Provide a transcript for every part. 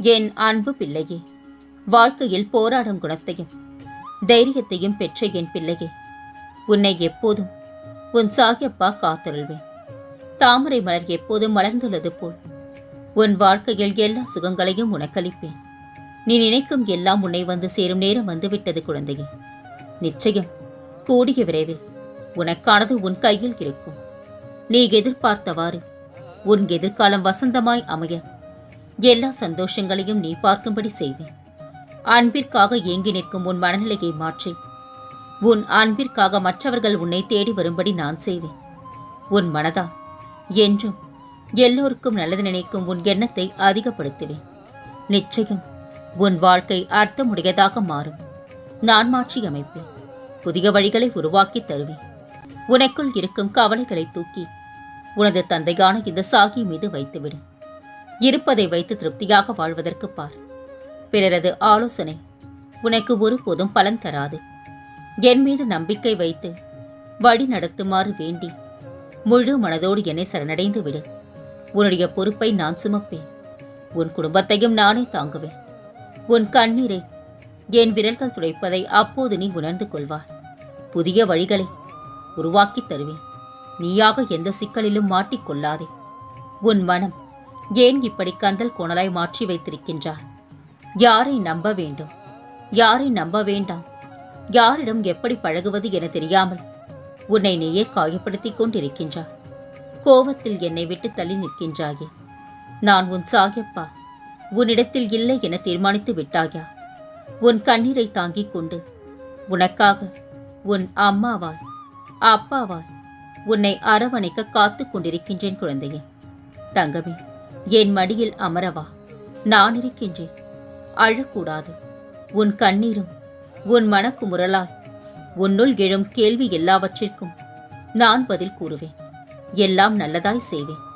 என் அன்பு பிள்ளையே வாழ்க்கையில் போராடும் குணத்தையும் தைரியத்தையும் பெற்ற என் பிள்ளையே உன்னை எப்போதும் உன் சாகியப்பா காத்தருள்வேன். தாமரை மலர் எப்போதும் மலர்ந்துள்ளது போல் உன் வாழ்க்கையில் எல்லா சுகங்களையும் உனக்களிப்பேன். நீ நினைக்கும் எல்லாம் உன்னை வந்து சேரும் நேரம் வந்துவிட்டது குழந்தையே. நிச்சயம் கூடிய விரைவில் உனக்கானது உன் கையில் இருக்கும். நீ எதிர்பார்த்தவாறு உன் எதிர்காலம் வசந்தமாய் அமைய எல்லா சந்தோஷங்களையும் நீ பார்க்கும்படி செய்வேன். அன்பிற்காக ஏங்கி நிற்கும் உன் மனநிலையை மாற்றி. உன் அன்பிற்காக மற்றவர்கள் உன்னை தேடி வரும்படி நான் செய்வேன். உன் மனதா? என்றும் எல்லோருக்கும் நல்லது நினைக்கும் உன் எண்ணத்தை அதிகப்படுத்துவேன். நிச்சயம் உன் வாழ்க்கை அர்த்தமுடையதாக மாறும். நான் மாற்றி அமைப்பேன். புதிய வழிகளை உருவாக்கி தருவேன். உனக்குள் இருக்கும் கவலைகளை தூக்கி உனது தந்தையான இந்த சாகி மீது வைத்துவிடும் இருப்பதை வைத்து திருப்தியாக வாழ்வதற்கு பார். பிறரது ஆலோசனை உனக்கு ஒருபோதும் பலன் தராது. என் மீது நம்பிக்கை வைத்து வழி நடத்துமாறு வேண்டி முழு மனதோடு என்னை சரணடைந்து விடு. உன்னுடைய பொறுப்பை நான் சுமப்பேன். உன் குடும்பத்தையும் நானே தாங்குவேன். உன் கண்ணீரை என் விரல்கள் துடைப்பதை அப்போது நீ உணர்ந்து கொள்வாய். புதிய வழிகளை உருவாக்கித் தருவேன். நீயாக எந்த சிக்கலிலும் மாட்டிக்கொள்ளாதே உன் மனம் ஏன் இப்படி கந்தல் கோணலாய் மாற்றி வைத்திருக்கின்றார்? யாரை நம்ப வேண்டும்? யாரை நம்ப வேண்டாம்? யாரிடம் எப்படி பழகுவது என தெரியாமல் உன்னை நீயே காயப்படுத்திக் கொண்டிருக்கின்றார் கோவத்தில் என்னை விட்டு தள்ளி நிற்கின்றாயே. நான் உன் சாகப்பா உன்னிடத்தில் இல்லை என தீர்மானித்து விட்டாயா? உன் கண்ணீரை தாங்கிக் கொண்டு உனக்காக உன் அம்மாவாய் அப்பாவாய் உன்னை அரவணைக்க காத்து கொண்டிருக்கின்றேன் குழந்தையே. தங்கமே என் மடியில் அமரவா நான் இருக்கின்றேன். அழக்கூடாது. உன் கண்ணீரும் உன் மனக்குமுறலாய் உன்னுள் எழும் கேள்வி எல்லாவற்றிற்கும் நான் பதில் கூறுவேன். எல்லாம் நல்லதாய் செய்வேன்.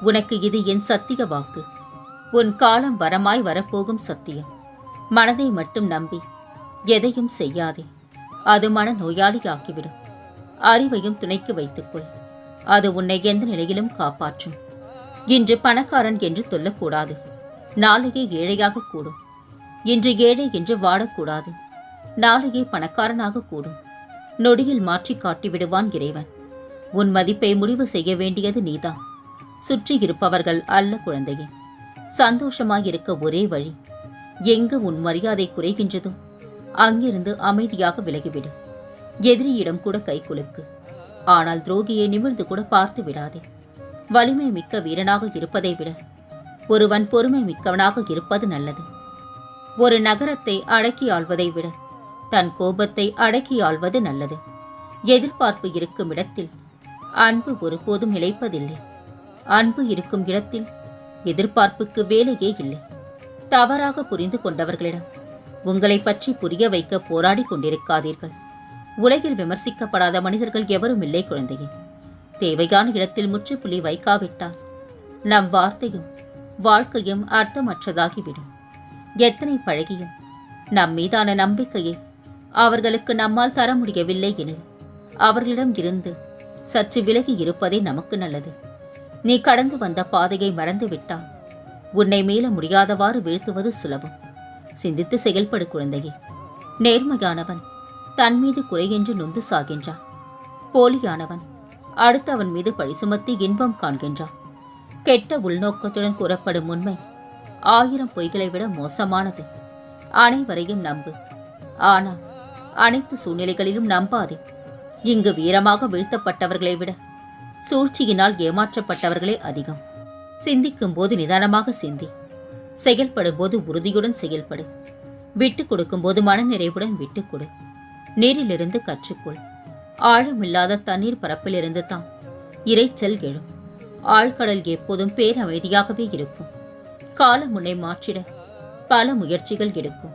உனக்கு இது என் சத்திய வாக்கு. உன் காலம் வரமாய் வரப்போகும் சத்தியம். மனதை மட்டும் நம்பி எதையும் செய்யாதே. அது மன நோயாளியாக்கிவிடும் அறிவையும் துணைக்கு வைத்துக்கொள். அது உன்னை எந்த நிலையிலும் காப்பாற்றும். இன்று பணக்காரன் என்று சொல்லக்கூடாது. நாளையே ஏழையாக கூடும். இன்று ஏழை என்று வாடக்கூடாது. நாளையே பணக்காரனாக கூடும். நொடியில் மாற்றி காட்டி விடுவான் இறைவன். உன் மதிப்பை முடிவு செய்ய வேண்டியது நீதான். சுற்றி இருப்பவர்கள் அல்ல குழந்தையே. சந்தோஷமாயிருக்க ஒரே வழி எங்கு உன் மரியாதை குறைகின்றதோ அங்கிருந்து அமைதியாக விலகிவிடு. எதிரியிடம் கூட கை குலுக்கு. ஆனால் துரோகியை நிமிர்ந்து கூட பார்த்து விடாதே. வலிமை மிக்க வீரனாக இருப்பதை விட ஒருவன் பொறுமை மிக்கவனாக இருப்பது நல்லது. ஒரு நகரத்தை அடக்கி ஆள்வதை விட தன் கோபத்தை அடக்கி ஆள்வது நல்லது. எதிர்பார்ப்பு இருக்கும் இடத்தில் அன்பு ஒருபோதும் நிலைப்பதில்லை. அன்பு இருக்கும் இடத்தில் எதிர்பார்ப்புக்கு வேலையே இல்லை. தவறாக புரிந்து கொண்டவர்களிடம் உங்களை பற்றி புரிய வைக்க போராடி கொண்டிருக்காதீர்கள். உலகில் விமர்சிக்கப்படாத மனிதர்கள் எவரும் இல்லை குழந்தையே. தேவையான இடத்தில் முற்றுப்புள்ளி வைக்காவிட்டால் நம் வார்த்தையும் வாழ்க்கையும் அர்த்தமற்றதாகிவிடும். எத்தனை பழகியும் நம் மீதான நம்பிக்கையை அவர்களுக்கு நம்மால் தர முடியவில்லை எனில் அவர்களிடம் இருந்து சற்று விலகி இருப்பதே நமக்கு நல்லது. நீ கடந்து வந்த பாதையை மறந்துவிட்டால் உன்னை மீள முடியாதவாறு வீழ்த்துவது சுலபம். சிந்தித்து செயல்படு குழந்தையே. நேர்மையானவன் தன் மீது குறையென்று நொந்து சாகின்றான். போலியானவன் அடுத்தவன் மீது பழி சுமத்தி இன்பம் காண்கின்றான். கெட்ட உள்நோக்கத்துடன் கூறப்படும் உண்மை ஆயிரம் பொய்களை விட மோசமானது. அனைவரையும் நம்பு. ஆனால் அனைத்து சூழ்நிலைகளிலும் நம்பாதே. இங்கு வீரமாக வீழ்த்தப்பட்டவர்களை விட சூழ்ச்சியினால் ஏமாற்றப்பட்டவர்களே அதிகம். சிந்திக்கும் போது நிதானமாக சிந்தி. செயல்படும் போது உறுதியுடன் செயல்படு. விட்டுக் கொடுக்கும் போது மனநிறைவுடன் விட்டுக் கொடு. நீரிலிருந்து கற்றுக்கொள். ஆழமில்லாத தண்ணீர் பரப்பிலிருந்து தான் இரைச்சல் எழும். ஆழ்கடல் எப்போதும் பேரமைதியாகவே இருக்கும். காலம் உன்னை மாற்றிட பல முயற்சிகள் எடுக்கும்.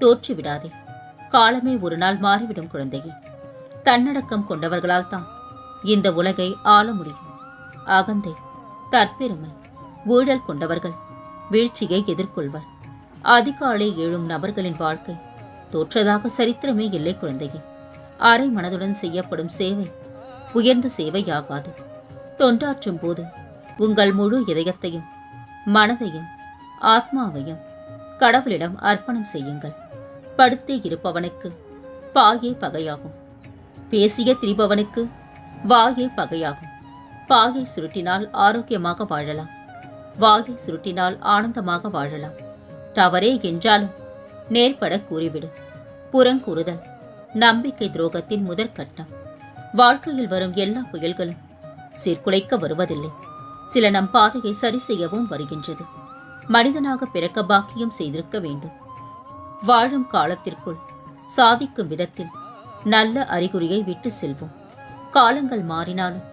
தோற்றுவிடாதே காலமே ஒரு நாள் மாறிவிடும் குழந்தையே. தன்னடக்கம் கொண்டவர்களால் தான் இந்த உலகை ஆள முடியும். அகந்தை தற்பெருமை ஊழல் கொண்டவர்கள் வீழ்ச்சியை எதிர்கொள்வர். அதிகாலை எழும் நபர்களின் வாழ்க்கை தோற்றதாக சரித்திரமே இல்லை குழந்தையே. அரை மனதுடன் செய்யப்படும் சேவை உயர்ந்த சேவையாகாது. தொண்டாற்றும் போது உங்கள் முழு இதயத்தையும் மனதையும் ஆத்மாவையும் கடவுளிடம் அர்ப்பணம் செய்யுங்கள். படுத்தே இருப்பவனுக்கு பாயே பகையாகும். பேசிய திரிபவனுக்கு வாயே பகையாகும். பாயை சுருட்டினால் ஆரோக்கியமாக வாழலாம். வாயை சுருட்டினால் ஆனந்தமாக வாழலாம். தவறே என்றாலும் நேர்பட கூறிவிடு. புறங்கூறுதல். நம்பிக்கை துரோகத்தின் முதற்கட்டம் வாழ்க்கையில் வரும் எல்லா புயல்களும் சீர்குலைக்க வருவதில்லை. சில நம் பாதையை சரி செய்யவும் வருகின்றது. மனிதனாக பிறக்க பாக்கியம் செய்திருக்க வேண்டும். வாழும் காலத்திற்குள் சாதிக்கும் விதத்தில் நல்ல அறிகுறியை விட்டு செல்வோம். காலங்கள் மாறினாலும்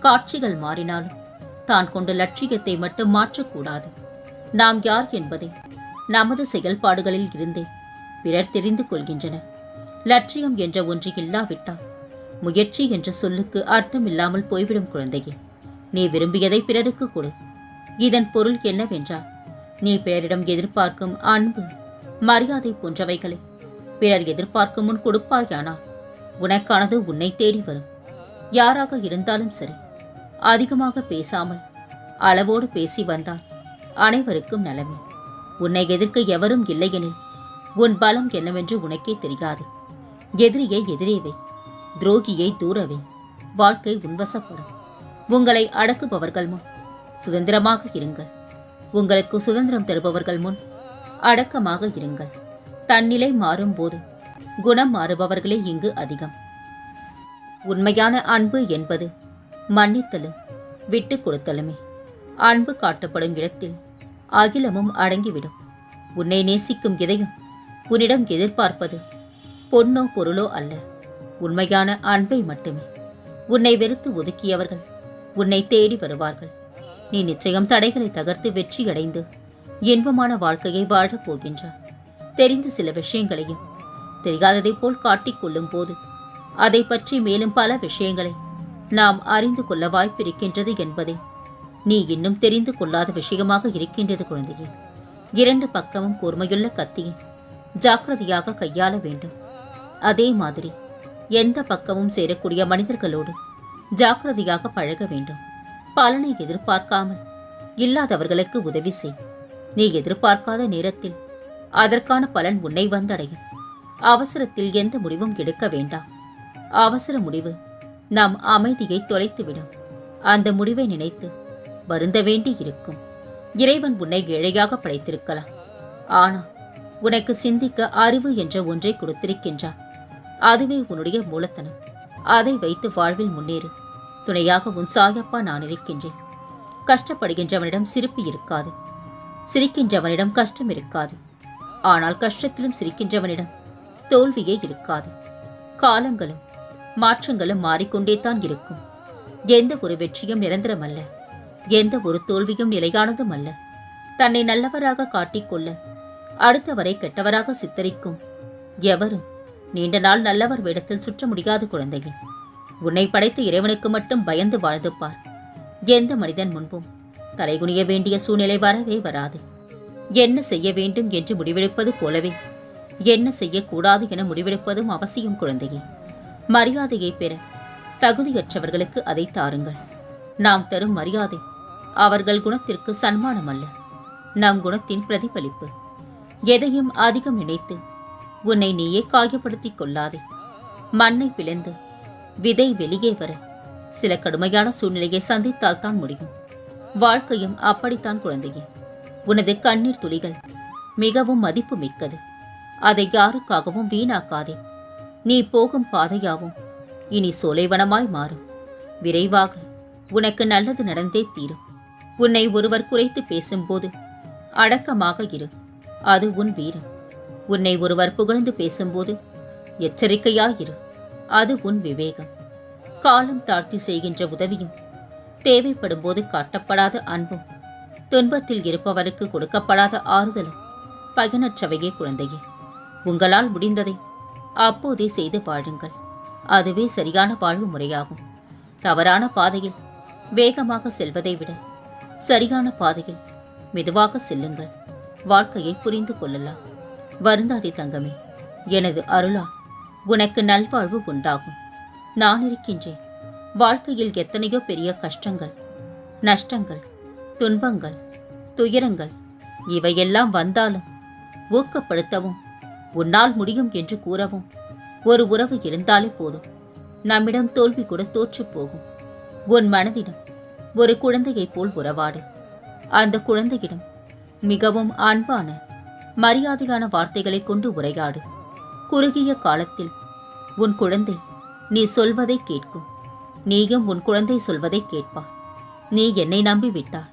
காட்சிகள் மாறினாலும் தான் கொண்ட லட்சியத்தை மட்டும் மாற்றக்கூடாது. நாம் யார் என்பதை நமது செயல்பாடுகளில் இருந்தே பிறர் தெரிந்து கொள்கின்றனர். லட்சியம் என்ற ஒன்று இல்லாவிட்டால் முயற்சி என்ற சொல்லுக்கு அர்த்தம் இல்லாமல் போய்விடும் குழந்தையே. நீ விரும்பியதை பிறருக்கு கொடு. இதன் பொருள் என்னவென்றால் நீ பிறரிடம் எதிர்பார்க்கும் அன்பு மரியாதை போன்றவைகளை. பிறர் எதிர்பார்க்கும் முன் கொடுப்பாயானால் உனக்கானது உன்னை தேடி வரும். யாராக இருந்தாலும் சரி அதிகமாக பேசாமல் அளவோடு பேசி வந்தால் அனைவருக்கும் நலமே. உன்னை எதிர்க்க எவரும் இல்லையெனில் உன் பலம் என்னவென்று உனக்கே தெரியாது. எதிரியை எதிரேவை துரோகியை தூரவே வாழ்க்கை உன்வசப்படும். உங்களை அடக்குபவர்கள் முன் சுதந்திரமாக இருங்கள். உங்களுக்கு சுதந்திரம் தருபவர்கள் முன் அடக்கமாக இருங்கள். தன்னிலை மாறும்போது குணம் மாறுபவர்களே இங்கு அதிகம். உண்மையான அன்பு என்பது மன்னித்தலும் விட்டு கொடுத்தலுமே. அன்பு காட்டப்படும் இடத்தில் அகிலமும் அடங்கிவிடும். உன்னை நேசிக்கும் எதையும் உன்னிடம் எதிர்பார்ப்பது பொன்னோ பொருளோ அல்ல. உண்மையான அன்பை மட்டுமே. உன்னை வெறுத்து ஒதுக்கியவர்கள் உன்னை தேடி வருவார்கள். நீ நிச்சயம் தடைகளை தகர்த்து வெற்றியடைந்து இன்பமான வாழ்க்கையை வாழப் போகின்றாய். தெரிந்த சில விஷயங்களையும் தெரியாததை போல் காட்டிக்கொள்ளும் போது அதை பற்றி மேலும் பல விஷயங்களை நாம் அறிந்து கொள்ள வாய்ப்பிருக்கின்றது என்பதை நீ இன்னும் தெரிந்து கொள்ளாத விஷயமாக இருக்கின்றது குழந்தையே. இரண்டு பக்கமும் கூர்மையுள்ள கத்தியை ஜாக்கிரதையாக கையாள வேண்டும். அதே மாதிரி எந்த பக்கமும் சேரக்கூடிய மனிதர்களோடு ஜாக்கிரதையாக பழக வேண்டும். பலனை எதிர்பார்க்காமல் இல்லாதவர்களுக்கு உதவி செய். நீ எதிர்பார்க்காத நேரத்தில் அதற்கான பலன் உன்னை வந்தடையும். அவசரத்தில் எந்த முடிவும் எடுக்க வேண்டாம். அவசர முடிவு நம் அமைதியை தொலைத்துவிடும். அந்த முடிவை நினைத்து வருந்த வேண்டி இருக்கும். இறைவன் உன்னை ஏழையாக படைத்திருக்கலாம். ஆனால் உனக்கு சிந்திக்க அறிவு என்ற ஒன்றை கொடுத்திருக்கின்றான். அதுவே உன்னுடைய மூலத்தனம். அதை வைத்து வாழ்வில் முன்னேறு. துணையாக உன் சாயப்பா நான் இருக்கின்றேன். கஷ்டப்படுகின்றவனிடம் சிரிப்பு இருக்காது. சிரிக்கின்றவனிடம் கஷ்டம் இருக்காது. ஆனால் கஷ்டத்திலும் சிரிக்கின்றவனிடம் தோல்வியே இருக்காது. காலங்களும் மாற்றங்களும் மாறிக்கொண்டே தான் இருக்கும். எந்த ஒரு வெற்றியும் நிரந்தரமல்ல. எந்த ஒரு தோல்வியும் நிலையானதும் அல்ல. தன்னை நல்லவராக காட்டிக்கொள்ள அடுத்தவரை கெட்டவராக சித்தரிக்கும் எவரும் நீண்ட நாள் நல்லவர் வேடத்தில் சுற்ற முடியாத குழந்தையே. உன்னை படைத்த இறைவனுக்கு மட்டும் பயந்து வாழ்ந்து பார் எந்த மனிதன் முன்பும் தலைகுனிய வேண்டிய சூழ்நிலை வரவே வராது. என்ன செய்ய வேண்டும் என்று முடிவெடுப்பது போலவே என்ன செய்யக்கூடாது என முடிவெடுப்பதும் அவசியம் குழந்தையே. மரியாதையை பெற தகுதியற்றவர்களுக்கு அதை தாருங்கள். நாம் தரும் மரியாதை அவர்கள் குணத்திற்கு சன்மானம் அல்ல நம் குணத்தின் பிரதிபலிப்பு. எதையும் அதிகம் நினைத்து உன்னை நீயே காயப்படுத்திக் கொள்ளாதே. மண்ணை பிளந்து விதை வெளியே வர சில கடுமையான சூழ்நிலையை சந்தித்தால் தான் முடியும். வாழ்க்கையும் அப்படித்தான் குழந்தையே. உனது கண்ணீர் துளிகள் மிகவும் மதிப்பு மிக்கது. அதை யாருக்காகவும் வீணாக்காதே. நீ போகும் பாதையாவும் இனி சோலைவனமாய் மாறும். விரைவாக உனக்கு நல்லது நடந்தே தீரும். உன்னை ஒருவர் குறைத்து பேசும்போது அடக்கமாக இரு. அது உன் வீரம். உன்னை ஒருவர் புகழ்ந்து பேசும்போது எச்சரிக்கையாயிரு. அது உன் விவேகம். காலம் தாழ்த்தி செய்கின்ற உதவியும் தேவைப்படும் போது காட்டப்படாத அன்பும் துன்பத்தில் இருப்பவருக்கு கொடுக்கப்படாத ஆறுதலும் பயனற்றவையே குழந்தையே. உங்களால் முடிந்ததை அப்போதே செய்து வாழுங்கள். அதுவே சரியான வாழ்வு முறையாகும். தவறான பாதையில் வேகமாக செல்வதை விட சரியான பாதையில் மெதுவாக செல்லுங்கள். வாழ்க்கையை புரிந்து கொள்ளலாம். வருந்தாதே தங்கமே. எனது அருளா உனக்கு நல்வாழ்வு உண்டாகும். நான் இருக்கின்றேன். வாழ்க்கையில் எத்தனையோ பெரிய கஷ்டங்கள் நஷ்டங்கள் துன்பங்கள் துயரங்கள் இவையெல்லாம் வந்தாலும் ஊக்கப்படுத்தவும் உன்னால் முடியும் என்று கூறவும் ஒரு உறவு இருந்தாலே போதும். நம்மிடம் தோல்வி கூட தோற்றுப் போகும். உன் மனதிடம் ஒரு குழந்தையைப் போல் உறவாடு. அந்த குழந்தையிடம் மிகவும் அன்பான மரியாதையான வார்த்தைகளை கொண்டு உரையாடு. குறுகிய காலத்தில் உன் குழந்தை நீ சொல்வதை கேட்கும். நீயும் உன் குழந்தை சொல்வதை கேட்பா. நீ என்னை நம்பி விட்டால்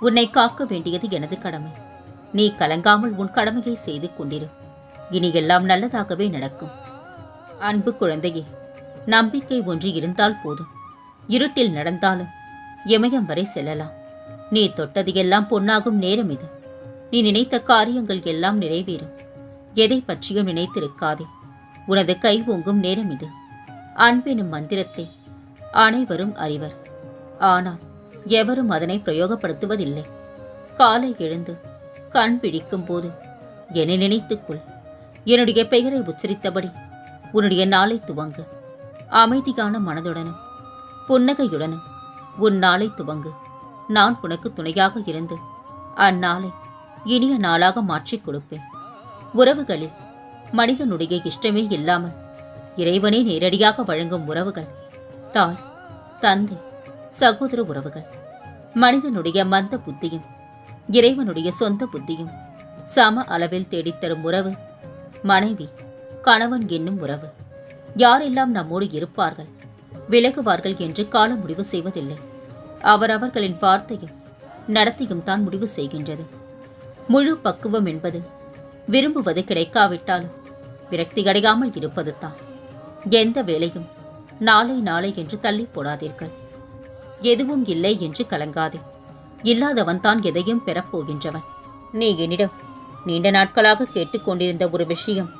உன்னை காக்க வேண்டியது எனது கடமை. நீ கலங்காமல் உன் கடமையை செய்து கொண்டிரு. இனி எல்லாம் நல்லதாகவே நடக்கும். அன்பு குழந்தையே நம்பிக்கை ஒன்று இருந்தால் போதும். இருட்டில் நடந்தாலும் இமயம் வரை செல்லலாம். நீ தொட்டது எல்லாம் பொன்னாகும் நேரம் இது. நீ நினைத்த காரியங்கள் எல்லாம் நிறைவேறும். எதை பற்றியும் நினைத்திருக்காதே. உனது கை ஓங்கும் நேரம் இது. அன்பெனும் மந்திரத்தை அனைவரும் அறிவர். ஆனால் எவரும் அதனை பிரயோகப்படுத்துவதில்லை. காலை எழுந்து கண் பிடிக்கும் போது என்னை நினைத்துக்கொள் என்னுடைய பெயரை உச்சரித்தபடி உன்னுடைய நாளை துவங்கு. அமைதியான மனதுடனும் புன்னகையுடனும் உன் நாளை துவங்கு. நான் உனக்கு துணையாக இருந்து அந்நாளை இனிய நாளாக மாற்றிக் கொடுப்பேன். உறவுகளில் மனிதனுடைய இஷ்டமே இல்லாமல் இறைவனே நேரடியாக வழங்கும் உறவுகள் தாய் தந்தை சகோதர உறவுகள் மனிதனுடைய மந்த புத்தியும் இறைவனுடைய சொந்த புத்தியும் சம அளவில் தேடித்தரும் உறவு மனைவி கணவன் என்னும் உறவு. யாரெல்லாம் நம்மோடு இருப்பார்கள் விலகுவார்கள் என்று காலம் முடிவு செய்வதில்லை. அவரவர்களின் வார்த்தையும் நடத்தையும் தான் முடிவு செய்கின்றது. முழு பக்குவம் என்பது. விரும்புவது கிடைக்காவிட்டாலும் விரக்தி அடையாமல் இருப்பது தான் எந்த வேலையும் நாளை நாளை என்று தள்ளி போடாதீர்கள். எதுவும் இல்லை என்று கலங்காதே. இல்லாதவன் தான் எதையும் பெறப்போகின்றவன் நீ என்னிடம் நீண்ட நாட்களாக கேட்டுக்கொண்டிருந்த ஒரு விஷயம்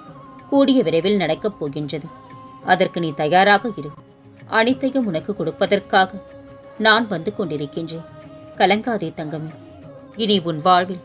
கூடிய விரைவில் நடக்கப் போகின்றது. அதற்கு நீ தயாராக இரு. அனைத்தையும் உனக்கு கொடுப்பதற்காக நான் வந்து கொண்டிருக்கின்றேன். கலங்காதே தங்கமே. இனி உன் வாழ்வில்